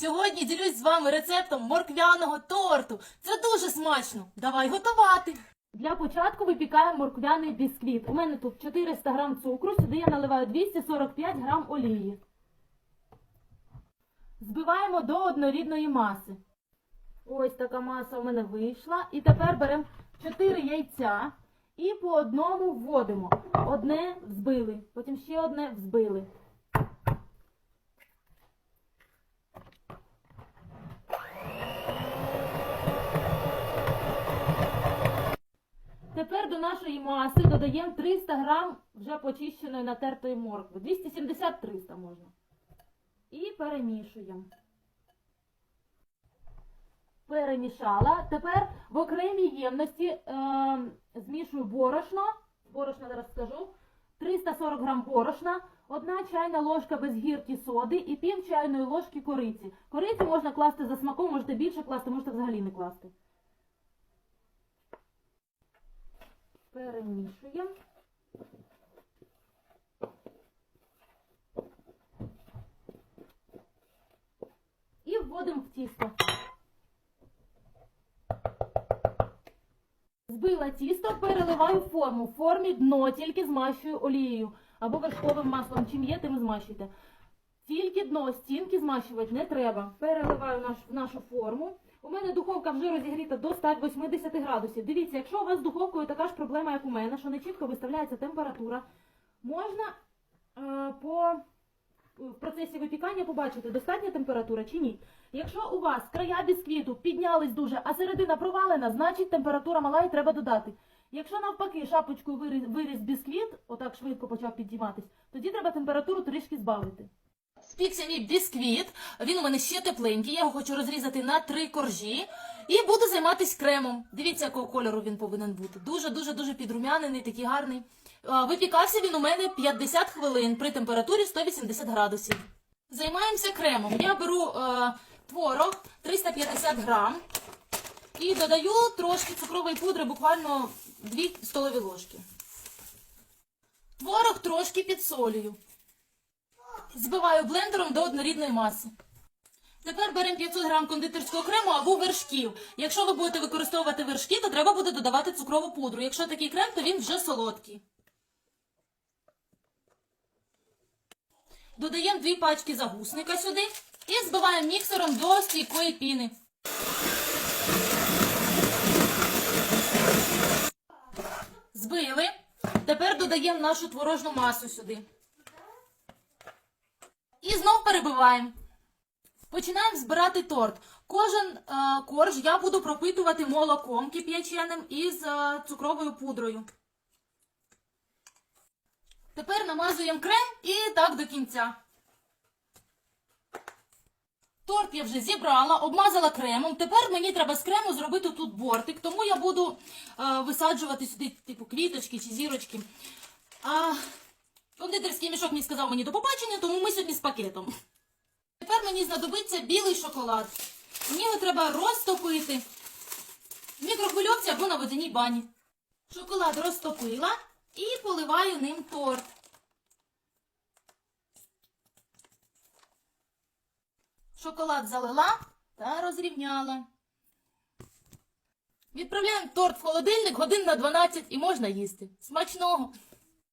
Сьогодні ділюсь з вами рецептом морквяного торту. Це дуже смачно. Давай готувати. Для початку випікаємо морквяний бісквіт. У мене тут 400 грам цукру, сюди я наливаю 245 грам олії. Збиваємо до однорідної маси. Ось така маса у мене вийшла. І тепер беремо 4 яйця і по одному вводимо. Одне взбили, потім ще одне взбили. Тепер до нашої маси додаємо 300 грам вже почищеної натертої моркви. 270-300 можна. І перемішуємо. Перемішала. Тепер в окремій ємності е, змішую борошно. Борошно зараз скажу. 340 грам борошна, одна чайна ложка без гірки соди і пів чайної ложки кориці. Кориці можна класти за смаком, можете більше класти, можете взагалі не класти. Перемішуємо. І вводимо в тісто. Збила тісто, переливаю форму. В формі дно тільки змащую олією або вершковим маслом. Чим є, тим змащуйте. Тільки дно, стінки змащувати не треба. Переливаю наш, нашу форму. У мене духовка вже розігріта до 180 градусів. Дивіться, якщо у вас з духовкою така ж проблема, як у мене, що не чітко виставляється температура, можна е, по в процесі випікання побачити, достатня температура чи ні. Якщо у вас края бісквіту піднялись дуже, а середина провалена, значить температура мала і треба додати. Якщо навпаки шапочкою виріс бісквіт, отак швидко почав підійматись, тоді треба температуру трішки збавити. Спікся мій бісквіт, він у мене ще тепленький, я його хочу розрізати на три коржі і буду займатися кремом. Дивіться, якого кольору він повинен бути. Дуже-дуже дуже підрумянений, такий гарний. Випікався він у мене 50 хвилин при температурі 180 градусів. Займаємося кремом. Я беру е, творог 350 грам і додаю трошки цукрової пудри, буквально 2 столові ложки. Творог трошки підсолюю. Збиваю блендером до однорідної маси. Тепер беремо 500 грам кондитерського крему або вершків. Якщо ви будете використовувати вершки, то треба буде додавати цукрову пудру. Якщо такий крем, то він вже солодкий. Додаємо дві пачки загусника сюди і збиваємо міксером до стійкої піни. Збили. Тепер додаємо нашу творожну масу сюди. І знов перебиваємо. Починаємо збирати торт. Кожен е, корж я буду пропитувати молоком кип'яченим із е, цукровою пудрою. Тепер намазуємо крем і так до кінця. Торт я вже зібрала, обмазала кремом. Тепер мені треба з крему зробити тут бортик, тому я буду е, висаджувати сюди типу квіточки чи зірочки. А, кондитерський мішок мені сказав мені до побачення, тому ми сьогодні з пакетом. Тепер мені знадобиться білий шоколад. Мені його треба розтопити в мікрохвильовці або на водяній бані. Шоколад розтопила і поливаю ним торт. Шоколад залила та розрівняла. Відправляємо торт в холодильник годин на 12 і можна їсти. Смачного!